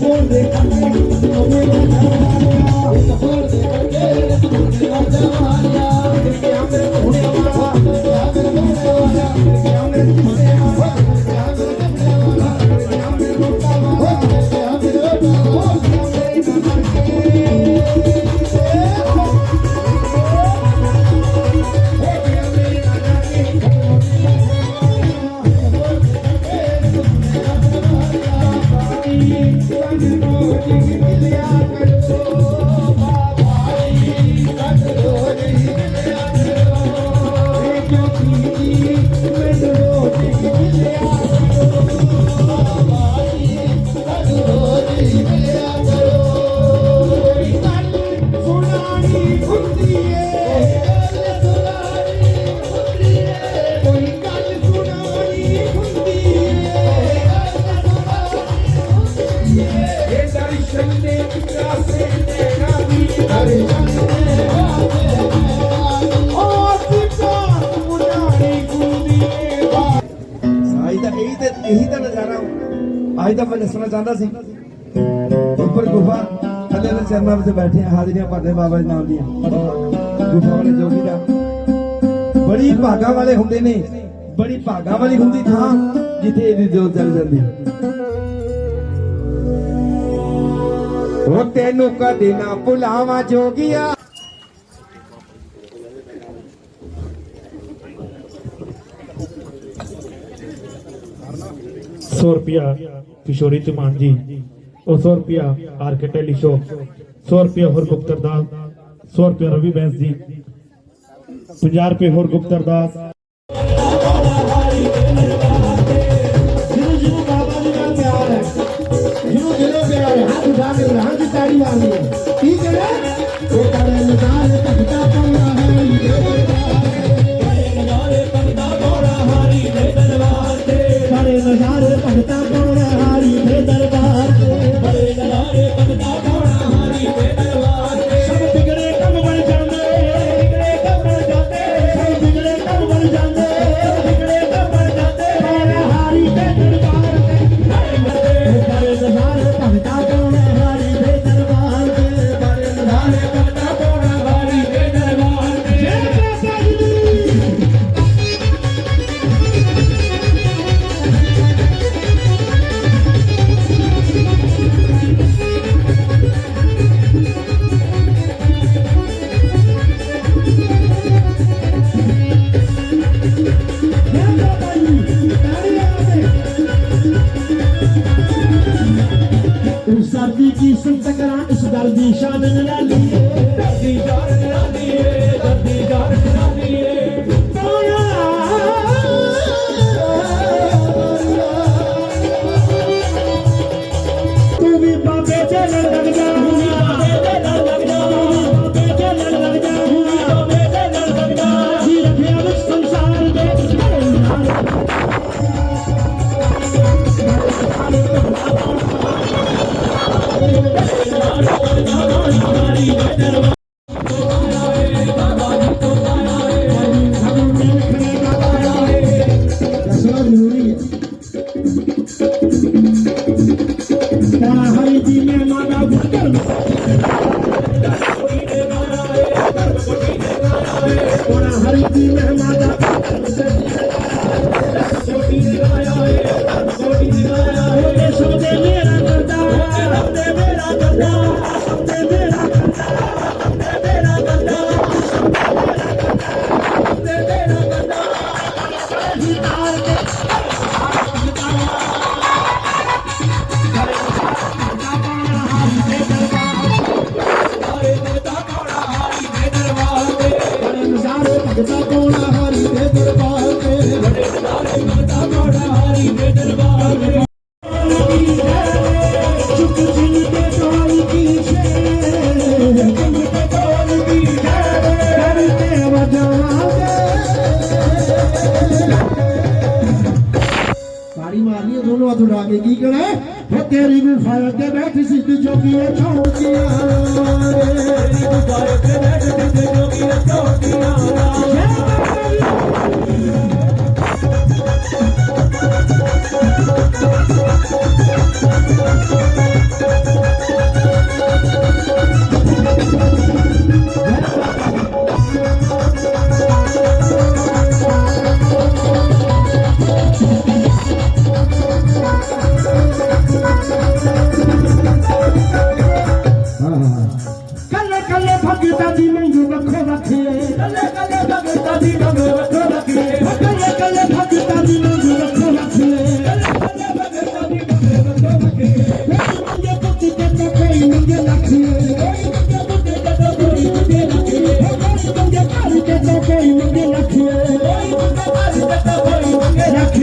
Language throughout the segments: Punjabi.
the ਅੱਜ ਤਾਂ ਮੈਂ ਦੱਸਣਾ ਚਾਹੁੰਦਾ ਸੀ। ਉੱਪਰ ਗੁਫਾ, ਥੱਲੇ ਦੇ ਚਰਨਾਂ ਵਿੱਚ ਬੈਠੇ ਹਾਜ਼ਰੀਆਂ ਭਰਦੇ ਬਾਬਾ ਜੀ ਨਾਮ ਦੀਆਂ। ਗੁਫਾ ਵਾਲੇ ਜੋਗੀ ਦਾ। ਬੜੀ ਭਾਗਾ ਵਾਲੇ ਹੁੰਦੇ ਨੇ। ਬੜੀ ਭਾਗਾ ਵਾਲੀ ਹੁੰਦੀ ਥਾਂ ਜਿੱਥੇ ਇਹਦੀ ਜੋਤ ਚੱਲ ਜਾਂਦੀ। ਉਹ ਤੈਨੂੰ ਕਦੇ ਨਾ ਭੁਲਾਵਾਂ ਜੋਗੀਆ। ਸੋ ਰੁਪਿਆ किशोरी चौहान जी, और सौ रुपया आर के टेली शो, सौ रुपया होर गुप्तर दास, सौ रुपया रवि बैंस जी पंजा रुपये होर गुप्तर दास। हाथ उठा के हाथ की ताड़ी मारनी ठीक है ना?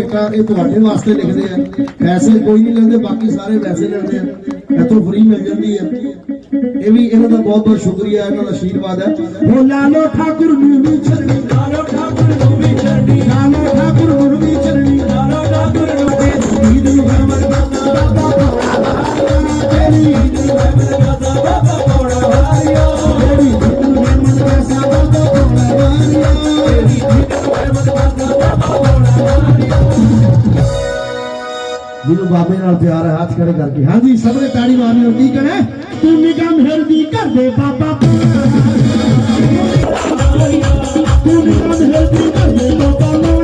ਠੇਕਾ ਇਹ ਤੁਹਾਡੇ ਵਾਸਤੇ ਲਿਖਦੇ ਆ। ਪੈਸੇ ਕੋਈ ਨਹੀਂ ਲੈਂਦੇ, ਬਾਕੀ ਸਾਰੇ ਪੈਸੇ ਲੈਂਦੇ ਆ। ਇਤੋਂ ਫ੍ਰੀ ਮਿਲ ਜਾਂਦੀ ਆ। ਇਹ ਵੀ ਇਹਨਾਂ ਦਾ ਬਹੁਤ ਬਹੁਤ ਸ਼ੁਕਰੀਆ, ਇਹਨਾਂ ਦਾ ਆਸ਼ੀਰਵਾਦ ਹੈ। ਹੋ ਲਾਲੋ ਠਾਕੁਰ ਨੂੰ ਵੀ ਛਰਵੀ जिन बाबे प्यार है हाथ खड़े करके हाँ जी सबने ताड़ी मारनी की करे तू निगम हेल्दी कर दे तू निगम दे बाबा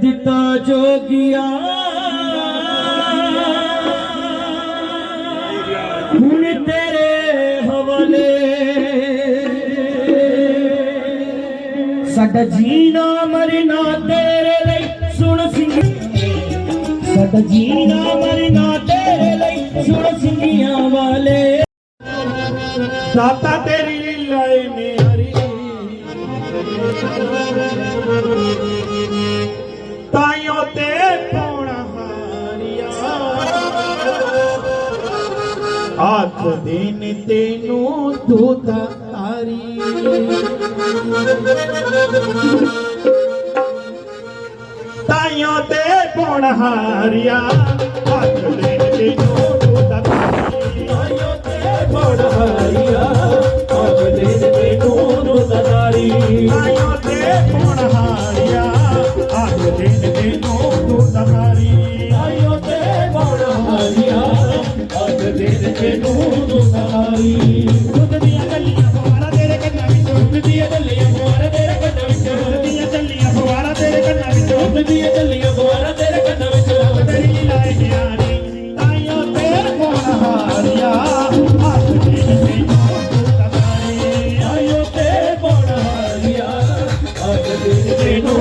ਦਿੱਤਾ ਜੋਗਿਆ। ਹੁਣ ਤੇਰੇ ਹਵਾਲੇ। ਸਾਡਾ ਜੀਣਾ ਮਰਨਾ ਤੇਰੇ ਲਈ, ਸੁਣ ਸਿੰਘ ਸਾਡਾ ਜੀਣਾ ਮਰਨਾ ਤੇਰੇ ਲਈ, ਸੁਣ ਸਿੰਘੀਆਂ ਵਾਲੇ। ਦਾਤਾ ਤੇਰੀ ਲਾਏ ਮੇਰੀ ਦਿਨ ਤੈਨੂੰ ਤੂੰ ਤਾਰੀ ਤਾਈਓ ਤੇ ਪੁਣਹਾਰਿਆ ਅੱਜ ਦਿਨ ਤੈਨੂੰ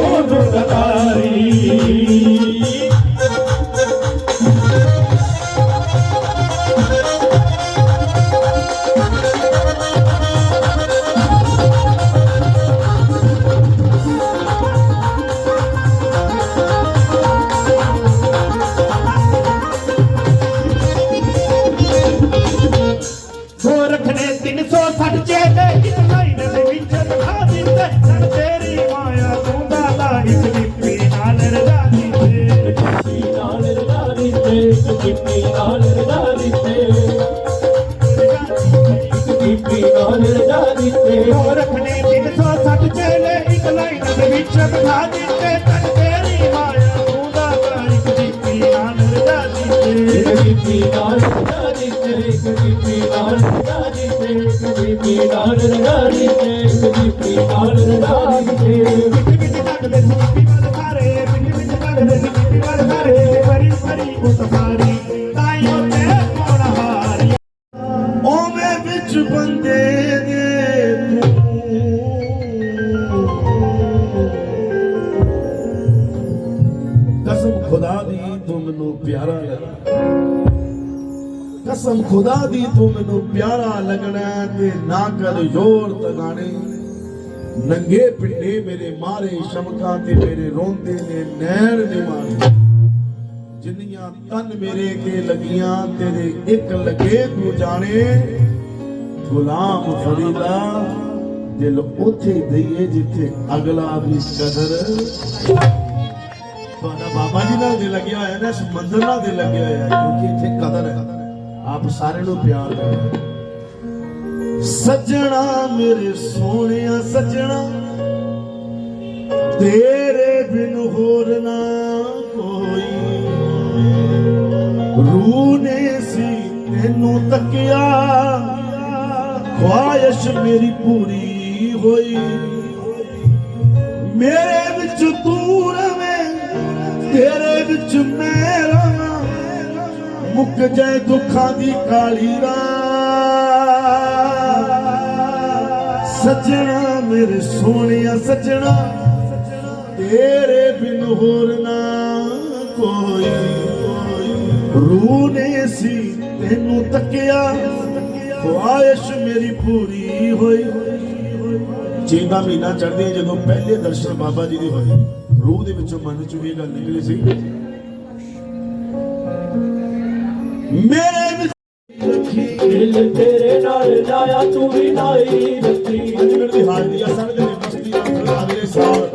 ਦਿੱਤੇ ਗੋਰਖ ਨੇ 360 ਚੇਲੇ ਇੱਕ ਲਾਈਨ ਦੇ ਵਿੱਚ ਦਿਖਾ ਦਿੱਤੇ। ਸਣ ਤੇਰੀ ਮਾਇਆ ਤੂੰ ਦਾ ਲਾਈ ਸਿੱਪੀ ਨਾਲ ਰਜਾ ਦਿੱਤੇ। ਕਿੱਤੀ ਨਾਲ ਰਲਾ ਦਿੱਤੇ ਕਿੱਤੀ ਨਾਲ ਰਲਾ ਦਿੱਤੇ ਕਿੱਤੀ ਨਾਲ ਰਲਾ ਦਿੱਤੇ ਕਿੱਤੀ ਨਾਲ ਰਲਾ ਦਿੱਤੇ। ਵਿੱਚ ਵਿੱਚ ਲੱਗਦੇ ਸੀ ਸਿੱਪੀ ਵੱਲ ਕਸਮ ਖੁਦਾ ਦੀ, ਤੂੰ ਮੈਨੂੰ ਪਿਆਰਾ ਲੱਗਣਾ ਤੇ ਨਾ ਕਰ ਜ਼ੋਰ ਤਗਾਣੇ ਨੰਗੇ ਪਿੰਡੇ ਮੇਰੇ ਮਾਰੇ, ਸ਼ਮਕਾਂ ਤੇ ਮੇਰੇ ਰੋਂਦੇ ਨੇ ਨੈਣ ਨੇ ਮਾਰੇ। ਜਿੰਨੀਆਂ ਤਨ ਮੇਰੇ ਕੇ ਲੱਗੀਆਂ, ਤੇਰੇ ਇੱਕ ਲੱਗੇ ਤੂੰ ਜਾਣੇ। ਗੁਲਾਮ ਫਰੀਦਾ, ਦਿਲ ਉੱਥੇ ਦਈਏ ਜਿੱਥੇ ਅਗਲਾ ਵੀ ਕਦਰ। ਤੁਹਾਡਾ ਬਾਬਾ ਜੀ ਨਾਲ ਦਿਲ ਲੱਗਿਆ ਹੋਇਆ ਨਾ ਇਸ ਮੰਦਰ ਨਾਲ ਦਿਲ ਲੱਗਿਆ ਹੋਇਆ, ਕਿਉਂਕਿ ਇੱਥੇ ਕਦਰ ਹੈ। ਆਪ ਸਾਰਿਆਂ ਨੂੰ ਪਿਆਰ ਕਰੋ ਸੱਜਣਾ ਮੇਰੇ ਸੋਹਣਿਆ, ਸੱਜਣਾ, ਤੇਰੇ ਬਿਨ ਹੋਰ ਨਾ ਕੋਈ ਰੂਹ ਨੇ ਸੀ ਤੈਨੂੰ ਤੱਕਿਆ, ਖੁਆਇਸ਼ ਮੇਰੀ ਪੂਰੀ ਹੋਈ। ਮੇਰੇ ਵਿੱਚ ਤੂੰ ਰਵੇਂ, ਤੇਰੇ ਵਿੱਚ ਮੈਂ ਰਵਾਂ। ਮੁੱਕ ਜਾਏ ਦੁੱਖਾਂ ਦੀ ਕਾਲੀ ਰਾਤ ਸੱਜਣਾ ਮੇਰੇ ਸੋਹਣਿਆ ਸੱਜਣਾ, ਤੇਰੇ ਬਿਨ ਹੋਰ ਨਾ ਕੋਈ। ਰੂਹ ਨੇ ਸੀ ਤੈਨੂੰ ਤੱਕਿਆ, ਖੁਆਇਸ਼ ਮੇਰੀ ਪੂਰੀ ਹੋਈ। ਚੀਨਾ ਮਹੀਨਾ ਚੜ੍ਹਦੇ ਜਦੋਂ ਪਹਿਲੇ ਦਰਸ਼ਨ ਬਾਬਾ ਜੀ ਦੇ ਹੋਏ। ਰੂਹ ਦੇ ਵਿੱਚੋਂ ਮਨ ਚੋਂ ਇਹ ਗੱਲ ਨਿਕਲੀ ਸੀ। ਮੇਰੇ ਵਿੱਚ ਰੱਖੀ ਤੇਰੇ ਨਾਲ ਲਾਇਆ ਤੂੰ ਵੀ ਲਾਈ ਰੱਖੀ ਅੱਜ ਦੀ ਹਾਜ਼ਰੀ ਆ ਸਾਡੇ ਦੇ ਮਸਤੀ ਦਾ ਅਗਲੇ ਸਾਲ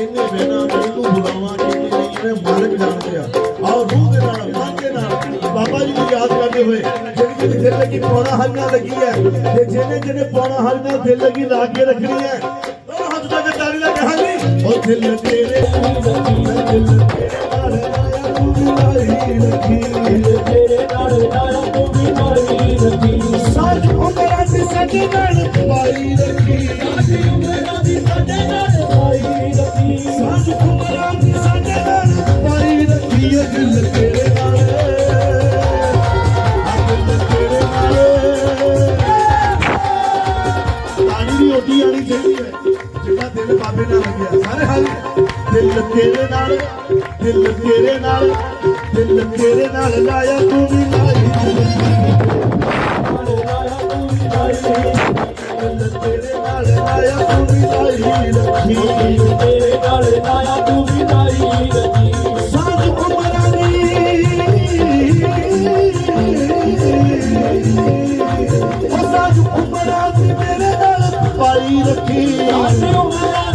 ਇਹਨੇ ਬਿਨਾ ਮੈਨੂੰ ਬੁਲਾਵਾ ਕਿ ਨਹੀਂ ਇਹਨੇ ਮਾਲਕ ਜਾਣਦੇ ਆ ਆਓ ਰੂਹ ਦੇ ਨਾਲ ਮਨ ਦੇ ਨਾਲ ਬਾਬਾ ਜੀ ਨੂੰ ਯਾਦ ਕਰਦੇ ਹੋਏ ਜਿਹੜੀ ਜਿਹੜੀ ਦਿਲ ਲੱਗੀ ਪੌਣਾ ਹਰੀਆਂ ਲੱਗੀ ਹੈ ਤੇ ਜਿਹਨੇ ਜਿਹਨੇ ਪੌਣਾ ਹਰੀਆਂ ਦਿਲ ਲੱਗੀ ਲਾ ਕੇ ਰੱਖਣੀ ਹੈ ਉਹ ਹੱਥ ਦਾ ਤਾਲੀ ਲਾ ਕੇ ਉਹ ਦਿਲ ਤੇਰੇ ਦਿਲ ਤੇਰੇ ਨਾਲ ਆਇਆ ਤੂੰ ਵੀ ਰੱਖੀ ਤੇਰੇ ਨਾਲ ਲਾਇਆ ਤੂੰ ਵੀ ਲਾਈ ਰੱਖੀ ਸਾਜ ਉਮਰਾਂ ਦੀ ਸਾਡੇ ਨਾਲ ਪਾਈ ਰੱਖੀ ਸਾਡੀ ਉਮਰਾਂ ਦੀ ਸਾਡੇ ਨਾਲ ਪਾਈ ਰੱਖੀ ਸਾਜ ਉਮਰਾਂ ਦੀ ਸਾਡੇ ਨਾਲ ਪਾਈ ਰੱਖੀ ਹੈ ਤੇਰੇ ਨਾਲ ਆ ਤੇਰੇ ਨਾਲ ਤਾਣੀ ਦੀ ਓਡੀ ਆਣੀ ਚਾਹੀਦੀ ਹੈ ਜਿਹੜਾ ਦਿਲ ਬਾਬੇ ਨਾਲ ਲੱਗਿਆ ਸਾਰੇ ਹਾਲ ਦਿਲ ਤੇਰੇ ਨਾਲ ਦਿਲ ਤੇਰੇ ਨਾਲ। ਦਿਲ ਤੇਰੇ ਨਾਲ ਲਾਇਆ ਤੂੰ ਵੀ ਲਾਈ। ਤੇਰੇ ਨਾਲ ਲਾਇਆ ਤੂੰ ਵੀ ਲਾਈ। ਰੱਖੀ ਤੇਰੇ ਨਾਲ ਲਾਇਆ ਤੂੰ ਵੀ ਲਾਈ। ਰੱਖੀ ਸਾਜ ਉਮਰਾਂ ਉਹ ਸਾਜ ਉਮਰਾਂ ਮੇਰੇ ਨਾਲ ਪਾਈ ਰੱਖੀ। ਸਾਡੀ ਉਮਰਾਂ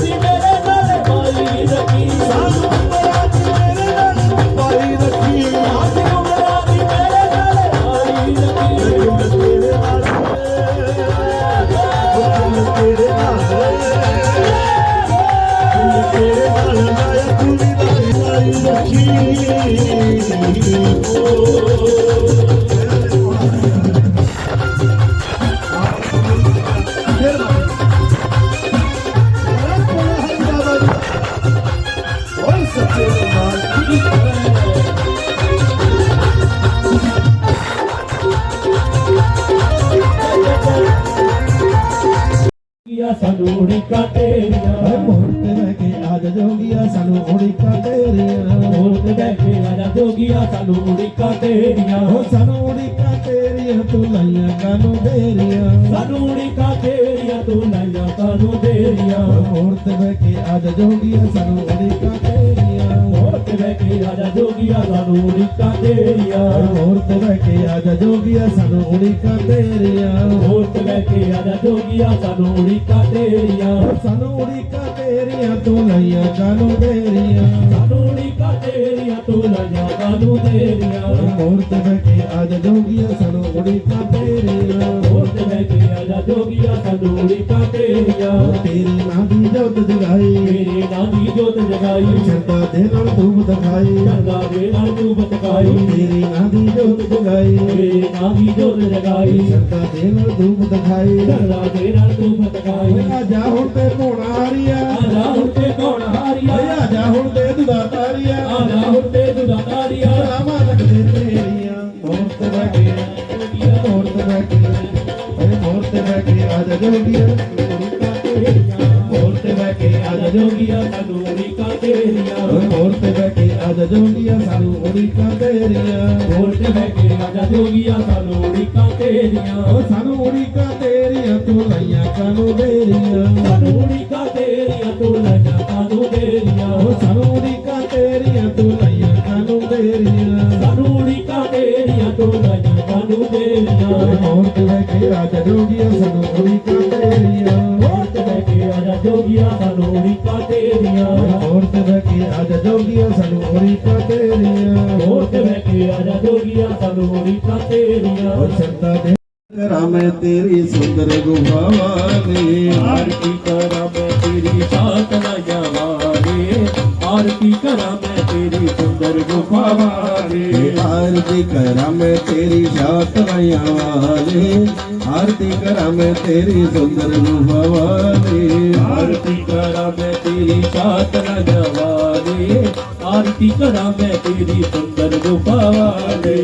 ਜੋਗੀਆ ਸਾਨੂੰ ਉਡੀਕਾਂ ਤੇਰੀਆਂ। ਮੋੜ ਤੇ ਬਹਿ ਕੇ ਆਜਾ ਜੋਗੀਆ ਸਾਨੂੰ ਉਡੀਕਾਂ ਤੇਰੀਆਂ। ਉਹ ਸਾਨੂੰ ਉਡੀਕਾਂ ਤੇਰੀਆਂ ਤੂੰ ਲਾਈਆਂ ਕਾਨੂੰ ਦੇਰੀਆਂ। ਸਾਨੂੰ ਉਡੀਕਾਂ ਤੇਰੀਆਂ ਤੂੰ ਲਾਈਆਂ ਕਾਨੂੰ ਦੇਰੀਆਂ। ਮੋੜ ਤੇ ਬਹਿ ਕੇ ਆਜ ਜੋਗੀਆ ਸਾਨੂੰ ਉਡੀਕਾਂ ਬਹਿ ਕੇ ਆਜਾ ਜੋਗੀਆ ਸਾਨੂੰ ਉਡੀਕਾਂ ਤੇਰੀਆਂ ਮੋੜ ਤੇ ਬਹਿ ਕੇ ਆਜ ਜੋਗੀਆ ਸਾਨੂੰ ਉਡੀਕਾਂ ਤੇਰੀਆਂ ਮੋੜ ਤੇ ਬਹਿ ਕੇ ਆਜਾ ਜੋਗੀਆ ਸਾਨੂੰ ਉਡੀਕਾਂ ਤੇਰੀਆਂ ਸਾਨੂੰ ਉਡੀਕਾਂ ਤੇਰੀਆਂ ਤੂੰ ਲਾਈਆਂ ਕਾਨੂੰ ਦੇਰੀਆਂ ਸਾਨੂੰ ਉਡੀਕਾਂ ਤੇਰੀਆਂ ਤੂੰ ਲਾਈਆਂ ਕਾਨੂੰ ਦੇਰੀਆਂ ਮੋੜ ਤੇ ਬਹਿ ਕੇ ਆਜ ਜੋਗੀਆ ਸਾਨੂੰ ਉਡੀਕਾਂ ਤੇਰੀਆਂ ਮੋੜ ਤੇ ਬਹਿ ਕੇ ਜੋਗੀਆ ਸਾਨੂੰ ਉਡੀਕਾਂ ਤੇਰੀਆਂ। ਤੇਰੇ ਨਾਂ ਦੀ ਜੋਤ ਜਗਾਈ। ਮੇਰੇ ਨਾਂ ਦੀ ਜੋਤ ਜਗਾਈ। ਸ਼ਰਦਾ ਦੇ ਨਾਲ ਧੂਪ ਦਿਖਾਈ ਚੰਗਾ ਦੇ ਨਾਲ ਤੂੰ ਬਤਕਾਈ ਤੇਰੀ ਨਾਂ ਦੀ ਜੋਤ ਜਗਾਈ। ਮੇਰੇ ਨਾਂ ਦੀ ਜੋਤ ਜਗਾਈ। ਸ਼ਰਦਾ ਦੇ ਨਾਲ ਧੂਪ ਦਿਖਾਈ ਚੰਗਾ ਦੇ ਨਾਲ ਤੂੰ ਬਤਕਾਈ ਆ ਜਾ ਹੁਣ ਤੇ ਭੋਣਾ ਹਾਰੀਆ। ਆਜਾ ਹੁਣ ਤੇ ਕੌਣ ਹਾਰੀਆ। ਆ ਜਾ ਹੁਣ ਤੇ ਦੁਦਾ ਤਾਰੀਆ। ਆਜਾ ਹੁਣ ਕੇ ਆ ਜਾ ਜੋਗੀਆ ਮੋੜ ਤੇ ਬਹਿ ਕੇ ਆਜਾ ਜੋਗੀਆ ਸਾਨੂੰ ਉਡੀਕਾਂ ਤੇਰੀਆਂ। ਹੋਰ ਤੇ ਬਹਿ ਕੇ ਆ ਜਾ ਜੋਗੀਆ ਸਾਨੂੰ ਉਡੀਕਾਂ ਤੇਰੀਆਂ ਹੋਰ ਤੇ ਬਹਿ ਕੇ ਆਜਾ ਜੋਗੀਆ ਸਾਨੂੰ ਉਡੀਕਾਂ ਤੇਰੀਆਂ ਓ ਸਾਨੂੰ ਉਡੀਕਾਂ ਤੇਰੀਆਂ ਤੂੰ ਲਾਈਆਂ ਕਾਨੂੰ ਦੇਰੀਆਂ ਸਾਨੂੰ ਉਡੀਕਾਂ ਤੇਰੀਆਂ ਤੂੰ ਲਾਈਆਂ ਕਾਨੂੰ ਦੇਰੀਆਂ ਓ ਸਾਨੂੰ ਉਡੀਕਾਂ ਤੇਰੀਆਂ ਤੂੰ ਲਾਈਆਂ ਕਾਨੂੰ ਦੇਰੀਆਂ ਸਾਨੂੰ ਉਡੀਕਾਂ ਤੇਰੀਆਂ ਤੂੰ ਲਾਈਆਂ ਕਾਨੂੰ ਦੇਰੀਆਂ ਹੋਰ ਤੇ ਬਹਿ ਕੇ ਆ ਜਾ ਜੋਗੀਆ ਸਾਨੂੰ ਉਡੀਕਾਂ ਤੇਰੀਆਂ। ਮੋਰ ਤੇ ਬਹਿ ਕੇ ਆ ਜਾ ਜੋਗੀਆ ਸਾਨੂੰ ਉਡੀਕਾਂ ਤੇਰੀਆਂ। ਮੋੜ ਤੇ ਬਹਿ ਕੇ ਆਜਾ ਜੋਗੀਆ ਸਾਨੂੰ ਉਡੀਕਾਂ ਤੇਰੀਆਂ। ਓ ਸ਼ਰਦਾ ਦੇ ਕਰਾਂ ਮੈਂ ਤੇਰੀ ਸੁੰਦਰ ਗੁਫਾ ਵਾਲੀ ਆਰਤੀ ਕਰਾਂ ਮੈਂ ਤੇਰੀ ਸਾਥ ਨਾ ਜਾਵਾਂਗੇ? ਆਰਤੀ ਕਰਾਂ ਵਾਲੇ ਆਰਤੀ ਕਰਾਂ ਮੈਂ ਤੇਰੀ ਸ਼ਾਤ ਰਿਆਂ ਵਾਲੀ। ਆਰਤੀ ਕਰਾਂ ਮੈਂ ਤੇਰੀ ਸੁੰਦਰ ਗੁਫਾ ਵਾਲੀ ਆਰਤੀ ਕਰਾਂ ਮੈਂ ਤੇਰੀ ਨਾ ਜਾਵਾਂਗੇ ਆਰਤੀ ਕਰਾਂ ਮੈਂ ਤੇਰੀ ਸੁੰਦਰ ਗੁਫਾ ਵਾਲੇ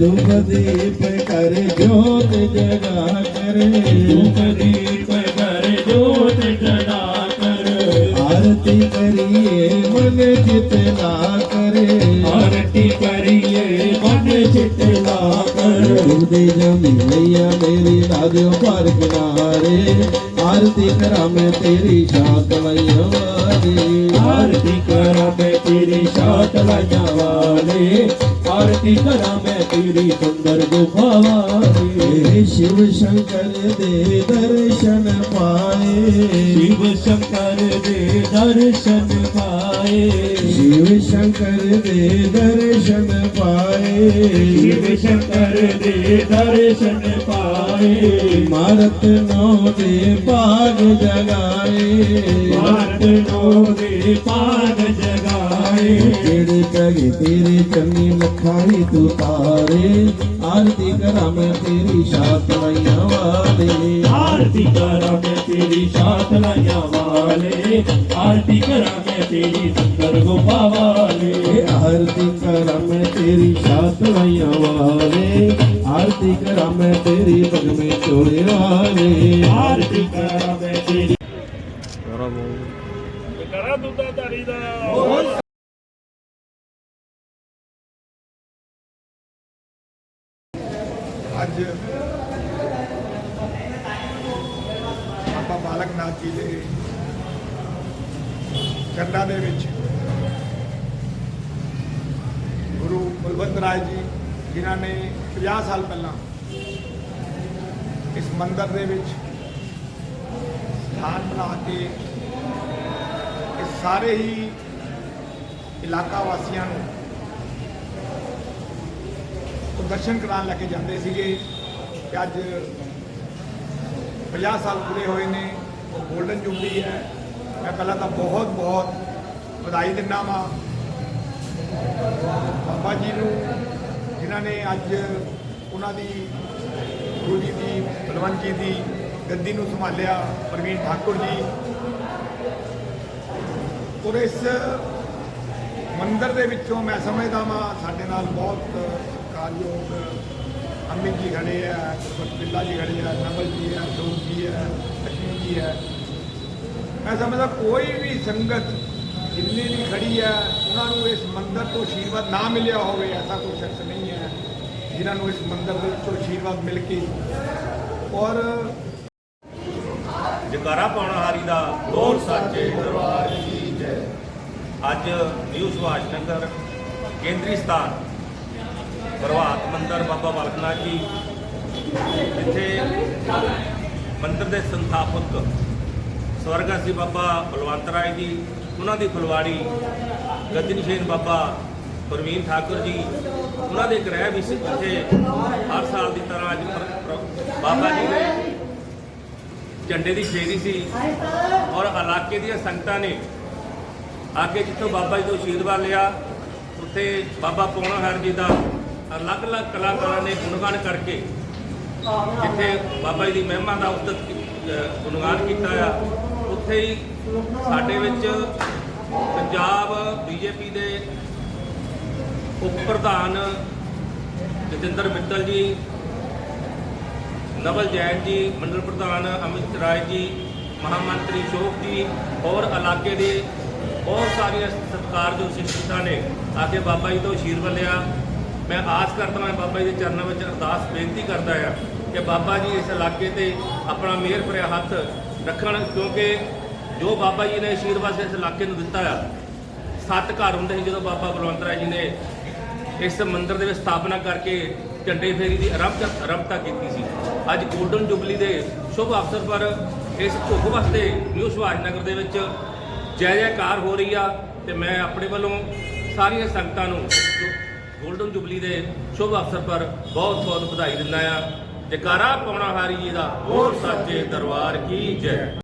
ਦੁਖ ਦੀਪ ਕਰ ਜੋਤ ਜਗਾ ਕਰੇ। ਦੁਖ ਦੀਪ ਘਰ ਜੋਤ ਜਗਾ ਕਰ। ਆਰਤੀ ਕਰੀਏ ਮਨ ਚਿਤ ਨਾ ਕਰੇ ਆਰਤੀ ਕਰੀਏ ਮਨ ਚਿਤ ਲਾ ਕਰ ਤੁਮਦੇ ਜਮੀ ਲਈਆ ਮੇਰੀ ਲਾਜੋ ਪਰ ਕਿਨਾਰੇ ਆਰਤੀ ਕਰਾਂ ਮੈਂ ਤੇਰੀ ਸ਼ਾਤ ਲਈਆ ਵਾਲੀ। ਆਰਤੀ ਕਰਾਂ ਮੈਂ ਤੇਰੀ ਸ਼ਾਤ ਲਾਇਆ ਵਾਲੇ। ਆਰਤੀ ਕਰਾਂ ਮੈਂ ਤੇਰੀ ਸੁੰਦਰ ਗੁਫਾ ਵਾਲੇ। ਸ਼ਿਵ ਸ਼ੰਕਰ ਦੇ ਦਰਸ਼ਨ ਪਾਏ। ਸ਼ਿਵ ਸ਼ੰਕਰ ਦੇ ਦਰਸ਼ਨ ਪਾਏ। ਸ਼ਿਵ ਸ਼ੰਕਰ ਦੇ ਦਰਸ਼ਨ ਪਾਏ। ਸ਼ਿਵ ਸ਼ੰਕਰ ਦੇ ਦਰਸ਼ਨ ਪਾਏ। ਮਾਰਤ ਨੋ ਦੇ ਭਾਗ ਜਗਾਏ। ਭਾਰਤ ਨੋ ਦੇ ਪਾਗ ਜਗਾਏ। ਜਿਹੜੇ ਕਹੇ ਤੇਰੇ ਚੰਨੀ ਲਖਾਈ ਤੂੰ ਤਾਰੇ ਆਰਤੀ ਕਰਾਂ ਮੈਂ ਤੇਰੀ ਸ਼ਾਤ ਲਈਆਂ ਵਾਲੇ। ਆਰਤੀ ਕਰਾਂ ਮੈਂ ਤੇਰੀ ਸ਼ਾਤ ਲਾਇਆ ਵਾਲੇ। ਆਰਤੀ ਕਰਾਂ ਮੈਂ ਤੇਰੀ ਸੁੰਦਰ ਗੁਫਾ ਵਾਲੇ। ਆਰਤੀ ਕਰਾਂ ਮੈਂ ਤੇਰੀ ਸ਼ਾਤ ਲਈਆਂ ਵਾਲੇ। ਆਰਤੀ ਕਰਾਂ ਮੈਂ ਤੇਰੀ ਬਗਮੇ ਚੋਲੇ ਵਾਲੇ। ਆਰਤੀ ਕਰਾਂ ਮੈਂ ਤੇਰੀ ਅੱਜ ਬਾਬਾ ਬਾਲਕ ਨਾਥ ਜੀ ਦੇ ਚਰਨਾਂ ਦੇ ਵਿੱਚ ਗੁਰੂ ਬਲਵੰਤ ਰਾਏ ਜੀ ਜਿਨ੍ਹਾਂ ਨੇ 50 ਸਾਲ ਪਹਿਲਾਂ ਇਸ ਮੰਦਰ ਦੇ ਵਿੱਚ ਸਥਾਨ ਬਣਾ ਕੇ ਇਹ ਸਾਰੇ ਹੀ ਇਲਾਕਾ ਵਾਸੀਆਂ ਨੂੰ ਦਰਸ਼ਨ ਕਰਾਉਣ ਲੈ ਕੇ ਜਾਂਦੇ ਸੀਗੇ ਕਿ ਅੱਜ 50 ਸਾਲ ਪੂਰੇ ਹੋਏ ਨੇ, ਉਹ 골ਡਨ ਜੁਬਲੀ ਹੈ। ਮੈਂ ਪਹਿਲਾਂ ਤਾਂ ਬਹੁਤ ਬਹੁਤ ਵਧਾਈ ਦਿੰਦਾ ਵਾਂ। ਬਾਬਾ ਜੀ ਨੂੰ, ਜਿਨ੍ਹਾਂ ਨੇ ਅੱਜ ਉਹਨਾਂ ਦੀ ਗੁਰੂ ਜੀ ਦੀ ਬਲਵੰਤ ਜੀ ਦੀ ਗੱਦੀ ਨੂੰ ਸੰਭਾਲਿਆ, ਪ੍ਰਵੀਨ ਠਾਕੁਰ ਜੀ। ਔਰ ਇਸ ਮੰਦਰ ਦੇ ਵਿੱਚੋਂ ਮੈਂ ਸਮਝਦਾ ਵਾਂ, ਸਾਡੇ ਨਾਲ ਬਹੁਤ ਸਤਿਕਾਰਯੋਗ ਅਮਿਤ ਜੀ ਖੜੇ ਆ ਬਿੱਲਾ ਜੀ ਖੜੇ ਆ, ਨਵਲ ਜੀ ਹੈ ਲੋਕ ਜੀ ਹੈ ਲక్ష్ਮੀ ਜੀ ਹੈ ਮੈਂ ਸਮਝਦਾ ਕੋਈ ਵੀ ਸੰਗਤ ਜਿੰਨੀ ਵੀ ਖੜੀ ਹੈ ਉਹਨਾਂ ਨੂੰ ਇਸ ਮੰਦਰ ਤੋਂ ਆਸ਼ੀਰਵਾਦ ਨਾ ਮਿਲਿਆ ਹੋਵੇ, ਐਸਾ ਕੋਈ ਸ਼ਖਸ ਨਹੀਂ ਹੈ। ਜਿਨ੍ਹਾਂ ਨੂੰ ਇਸ ਮੰਦਰ ਦੇ ਵਿੱਚੋਂ ਆਸ਼ੀਰਵਾਦ ਮਿਲ ਕੇ ਔਰ ਜਕਾਰਾ ਪਾਉਣ ਹਾਰੀ ਦਾ ਬੋਲ ਸਾਚੇ ਦਰਬਾਰ ਕੀ ਜੈ ਅੱਜ ਨਿਊ ਸੁਭਾਸ਼ ਨਗਰ ਕੇਂਦਰੀ ਸਥਾਨ ਪ੍ਰਭਾਤ ਮੰਦਰ ਬਾਬਾ ਬਾਲਕਨਾਥ ਜੀ, ਜਿੱਥੇ ਮੰਦਰ ਦੇ ਸੰਸਥਾਪਕ ਸਵਰਗਾਸੀ ਬਾਬਾ ਬਲਵੰਤ ਰਾਏ ਜੀ, ਉਹਨਾਂ ਦੀ ਫੁਲਵਾੜੀ ਗੱਜਨਸ਼ੇਨ ਬਾਬਾ ਪ੍ਰਵੀਨ ਠਾਕੁਰ ਜੀ ਉਹਨਾਂ ਦੇ ਗ੍ਰਹਿ ਵੀ ਸੀ ਇੱਥੇ ਹਰ ਸਾਲ ਦੀ ਤਰ੍ਹਾਂ ਅੱਜ ਬਾਬਾ ਜੀ ਦੇ ਝੰਡੇ ਦੀ ਫੇਰੀ ਸੀ। ਔਰ ਇਲਾਕੇ ਦੀਆਂ ਸੰਗਤਾਂ ਨੇ ਆ ਕੇ ਜਿੱਥੋਂ ਬਾਬਾ ਜੀ ਤੋਂ ਆਸ਼ੀਰਵਾਦ ਲਿਆ, ਉੱਥੇ ਬਾਬਾ ਪੌਣਾ ਹਰ ਜੀ ਦਾ ਅਲੱਗ-ਅਲੱਗ ਕਲਾਕਾਰਾਂ ਨੇ ਗੁਣਗਾਨ ਕਰਕੇ ਜਿੱਥੇ ਬਾਬਾ ਜੀ ਦੀ ਮਹਿਮਾ ਦਾ ਉਸਤਤ ਗੁਣਗਾਨ ਕੀਤਾ ਆ, ਉੱਥੇ ਹੀ ਸਾਡੇ ਵਿੱਚ ਪੰਜਾਬ ਬੀਜੇਪੀ ਦੇ ਉਪ ਪ੍ਰਧਾਨ ਜਤਿੰਦਰ ਮਿੱਤਲ ਜੀ, ਨਵਲ ਜੈਨ ਜੀ, ਮੰਡਲ ਪ੍ਰਧਾਨ ਅਮਿਤ ਰਾਏ ਜੀ, ਮਹਾਮੰਤਰੀ ਸ਼ੋਕ ਜੀ ਔਰ ਇਲਾਕੇ ਦੇ ਬਹੁਤ ਸਾਰੀਆਂ ਸਤਿਕਾਰਯੋਗ ਸ਼ਖਸੀਅਤਾਂ ਨੇ ਆ ਕੇ ਬਾਬਾ ਜੀ ਤੋਂ ਆਸ਼ੀਰਵਾਦ ਲਿਆ। ਮੈਂ ਆਸ ਕਰਦਾ ਹਾਂ ਬਾਬਾ ਜੀ ਦੇ ਚਰਨਾਂ ਵਿੱਚ ਅਰਦਾਸ ਬੇਨਤੀ ਕਰਦਾ ਆ ਕਿ ਬਾਬਾ ਜੀ ਇਸ ਇਲਾਕੇ ਤੇ ਆਪਣਾ ਮਿਹਰ ਭਰਿਆ ਹੱਥ ਰੱਖਣ, ਕਿਉਂਕਿ ਜੋ ਬਾਬਾ ਜੀ ਨੇ ਆਸ਼ੀਰਵਾਦ ਇਸ ਇਲਾਕੇ ਨੂੰ ਦਿੱਤਾ ਆ, ਸੱਤ ਘਰ ਹੁੰਦੇ ਸੀ ਜਦੋਂ ਬਾਬਾ ਬਲਵੰਤ ਰਾਏ ਜੀ ਨੇ ਇਸ ਮੰਦਿਰ ਦੇ ਵਿੱਚ ਸਥਾਪਨਾ ਕਰਕੇ ਝੰਡੇ ਫੇਰੀ ਦੀ ਆਰੰਭਤਾ ਆਰੰਭਤਾ ਕੀਤੀ ਸੀ। ਅੱਜ ਗੋਲਡਨ ਜੁਬਲੀ ਦੇ ਸ਼ੁਭ ਅਵਸਰ ਪਰ ਇਸ ਭੁੱਖ ਵਾਸਤੇ ਨਿਊ ਸੁਭਾਸ਼ ਨਗਰ ਦੇ ਵਿੱਚ ਜੈ ਜੈਕਾਰ ਹੋ ਰਹੀ ਆ ਤੇ ਮੈਂ ਆਪਣੇ ਵੱਲੋਂ ਸਾਰੀਆਂ ਸੰਗਤਾਂ ਨੂੰ ਗੋਲਡਨ ਜੁਬਲੀ ਦੇ ਸ਼ੁਭ ਅਵਸਰ ਪਰ ਬਹੁਤ ਬਹੁਤ ਵਧਾਈ ਦਿੰਦਾ ਆ। ਜੈਕਾਰਾ ਪਾਉਣਾ ਹਾਰੀ ਜੀ ਦਾ ਹੋਰ ਸਾਚੇ ਦਰਬਾਰ ਕੀ ਜੈ।